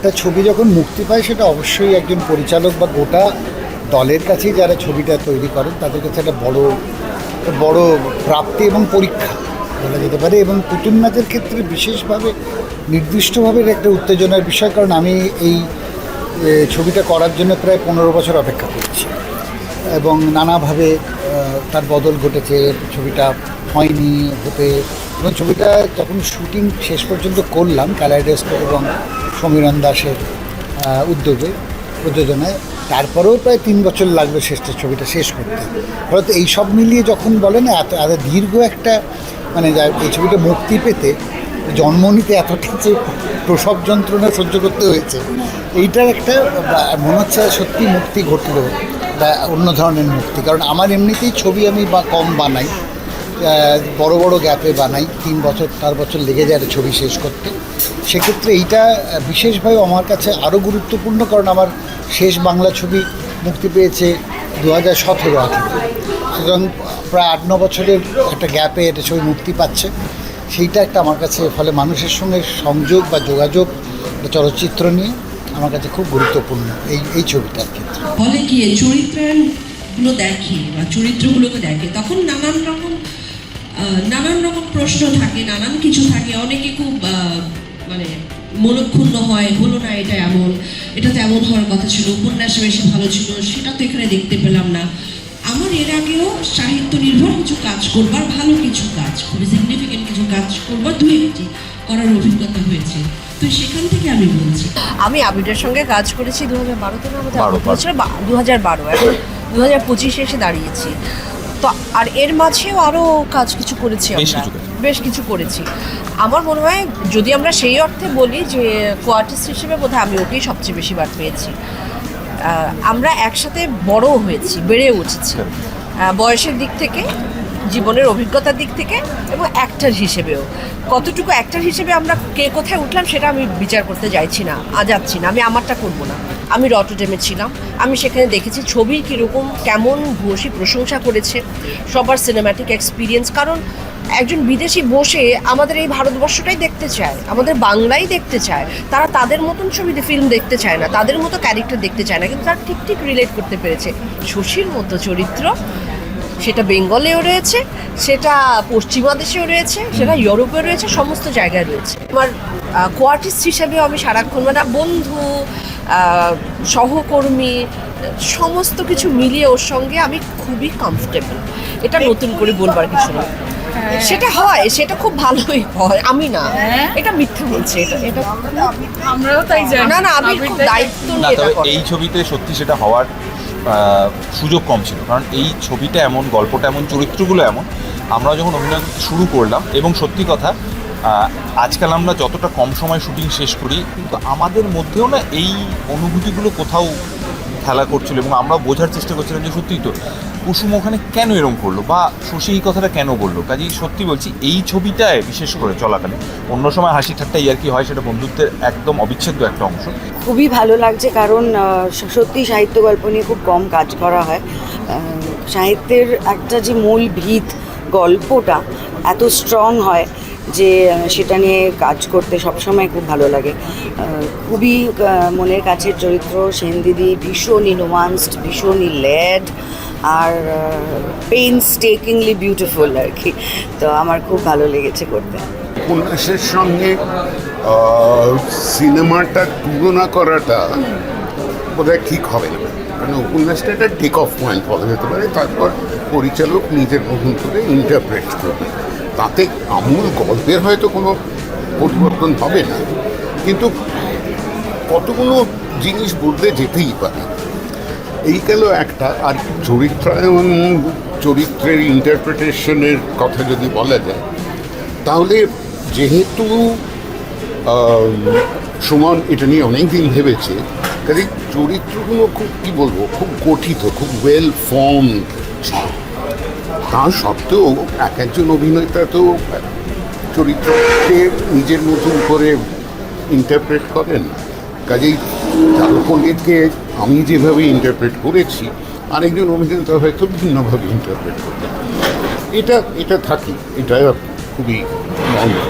একটা ছবি যখন মুক্তি পায়, সেটা অবশ্যই একজন পরিচালক বা গোটা দলের কাছেই যারা ছবিটা তৈরি করেন, তাদের কাছে একটা বড় বড় প্রাপ্তি এবং পরীক্ষা বলা যেতে পারে। এবং পুতুল নাচের ক্ষেত্রে বিশেষভাবে নির্দিষ্টভাবে একটা উত্তেজনার বিষয়, কারণ আমি এই ছবিটা করার জন্য প্রায় পনেরো বছর অপেক্ষা করছি। এবং নানাভাবে তার বদল ঘটেছে, ছবিটা হয়নি, হতে, এবং ছবিটা যখন শুটিং শেষ পর্যন্ত করলাম ক্যালাইডোস্কোপ এবং সমীরণ দাসের উদ্যোগে, প্রযোজনায়, তারপরেও প্রায় তিন বছর লাগল শেষটা ছবিটা শেষ করতে। ফলত এই সব মিলিয়ে যখন বলে না এত এত দীর্ঘ একটা মানে এই ছবিটা মুক্তি পেতে, জন্ম নিতে এতটা যে প্রসব যন্ত্রণা সহ্য করতে হয়েছে, এইটার একটা, মনে হচ্ছে সত্যি মুক্তি ঘটলো। বা অন্য ধরনের মুক্তি কারণ আমার এমনিতেই ছবি আমি বা কম বানাই। বড় বড় গ্যাপে বানাই। তিন বছর, চার বছর লেগে যায় একটা ছবি শেষ করতে। সেক্ষেত্রে এইটা বিশেষভাবে আমার কাছে আরও গুরুত্বপূর্ণ কারণ আমার শেষ বাংলা ছবি মুক্তি পেয়েছে দু হাজার সতেরো আঠেরো সুতরাং প্রায় আট, ন বছরের একটা গ্যাপে এটা ছবি মুক্তি পাচ্ছে। সেইটা একটা আমার কাছে ফলে মানুষের সঙ্গে সংযোগ বা যোগাযোগ, একটা চলচ্চিত্র নিয়ে আমার কাছে খুব গুরুত্বপূর্ণ এই এই ছবিটার ক্ষেত্রে হলে গিয়ে চরিত্রায়নগুলো দেখে বা চরিত্রগুলোকে দেখে, তখন নানান রকম নানান রকম প্রশ্ন থাকে, নানান কিছু থাকে। অনেকে খুব মানে মনক্ষুণ্ণ হয়, হলো না এটা এমন, এটা তো এমন হওয়ার কথা ছিল, উপন্যাসে বেশি ভালো ছিল, সেটা তো এখানে দেখতে পেলাম না। আমার এর আগেও সাহিত্য নির্ভর কিছু কাজ করবার ভালো কিছু কাজ খুবই সিগনিফিকেন্ট কিছু কাজ করবার দু একটি করার অভিজ্ঞতা হয়েছে। তো সেখান থেকে আমি বলছি। আমি আবিরের সঙ্গে কাজ করেছি দু হাজার বারোতে না আমাদের আপত্তি দু হাজার বারো এখন দু হাজার পঁচিশে এসে দাঁড়িয়েছি। তো আর এর মাঝেও আরও কাজ কিছু করেছি আমরা। বেশ কিছু করেছি। আমার মনে হয় যদি আমরা সেই অর্থে বলি যে কোয়ার্টিস্ট হিসেবে বোধহয় আমি ওকেই সবচেয়ে বেশি বার পেয়েছি। আমরা একসাথে বড় হয়েছি বেড়ে উঠেছি। বয়সের দিক থেকে জীবনের অভিজ্ঞতার দিক থেকে এবং অ্যাক্টার হিসেবেও। কতটুকু অ্যাক্টার হিসেবে আমরা কে কোথায় উঠলাম সেটা আমি বিচার করতে চাইছি না যাচ্ছি না, আমি আমারটা করব না। আমি রটোডেমে ছিলাম, আমি সেখানে দেখেছি ছবির কীরকম, কেমন ভূয়সী প্রশংসা করেছে, সবার সিনেম্যাটিক এক্সপিরিয়েন্স কারণ একজন বিদেশি বসে আমাদের এই ভারতবর্ষটাই দেখতে চায়, আমাদের বাংলাই দেখতে চায়, তারা তাদের মতন ছবিতে ফিল্ম দেখতে চায় না, তাদের মতো ক্যারেক্টার দেখতে চায় না, কিন্তু তারা ঠিক ঠিক রিলেট করতে পেরেছে। শশীর মতো চরিত্র সেটা বেঙ্গলেও রয়েছে সেটা পশ্চিমা দেশেও রয়েছে সেটা ইউরোপেও রয়েছে সমস্ত জায়গায় রয়েছে। আমার কোয়ার্টিস্ট হিসেবেও আমি সারাক্ষণ মানে বন্ধু সহকর্মী সমস্ত কিছু মিলিয়ে ওর সঙ্গে আমি খুবই কমফোর্টেবল এটা নতুন করে বলবার কিছু না। সেটা হয় সেটা খুব ভালোই হয় আমি না। এটা মিথ্যে বলছে এটা এটা আমরাও তাই জানি। না না আমি খুব দায়িত্ব নিয়ে এই ছবিতে সত্যি সেটা হওয়ার সুযোগ কম ছিল। কারণ এই ছবিটা এমন, গল্পটা এমন, চরিত্রগুলো এমন। আমরা যখন অভিনয় শুরু করলাম, এবং সত্যি কথা আজকাল আমরা যতটা কম সময় শুটিং শেষ করি, কিন্তু আমাদের মধ্যেও না এই অনুভূতিগুলো কোথাও খেলা করছিল এবং আমরা বোঝার চেষ্টা করছিলাম যে সত্যিই তো কুসুম ওখানে কেন এরম করল বা শশী এই কথাটা কেন বলল? কাজেই সত্যি বলছি, এই ছবিটায় বিশেষ করে চলাকালীন অন্য সময় হাসি ঠাট্টা ইয়ার কি হয় সেটা বন্ধুত্বের একদম অবিচ্ছেদ্য একটা অংশ। খুবই ভালো লাগছে কারণ সত্যি সাহিত্য গল্প নিয়ে খুব কম কাজ করা হয়। সাহিত্যের একটা যে মূল ভিত গল্পটা এত স্ট্রং হয় যে সেটা নিয়ে কাজ করতে সবসময় খুব ভালো লাগে। খুবই মনের কাছের চরিত্র, সেন দিদি ভীষণই নোমান্সড ভীষণই লেড আর পেইনস টেকিংলি বিউটিফুল আর কি। তো আমার খুব ভালো লেগেছে করতে। উপন্যাসের সঙ্গে সিনেমাটা তুলনা করাটা বোধহয় ঠিক হবে না। কারণ উপন্যাসটা একটা টেক অফ পয়েন্ট বলা যেতে পারে। তারপর পরিচালক নিজের মতন করে ইন্টারপ্রেট করবে। তাতে আমূল গল্পের হয়তো কোনো পরিবর্তন হবে না। কিন্তু কতগুলো জিনিস বদলে যেতেই পারে। এই গেল একটা, আর চরিত্রায়ন, চরিত্রের ইন্টারপ্রিটেশনের কথা যদি বলা যায়, তাহলে যেহেতু সুমন এটা নিয়ে অনেক দিন ভেবেছে কাজে চরিত্রগুলো খুব, কী বলব, খুব গঠিত, খুব ওয়েল ফর্ম তা সত্ত্বেও এক একজন অভিনেতা তো চরিত্রকে নিজের মতন করে ইন্টারপ্রেট করেন কাজেই চারু পণ্ডিতকে আমি যেভাবে ইন্টারপ্রেট করেছি, আরেকজন অভিনেতা হয়তো ভিন্নভাবে ইন্টারপ্রেট করতেন এটা এটা থাকি, এটা খুবই মঙ্গল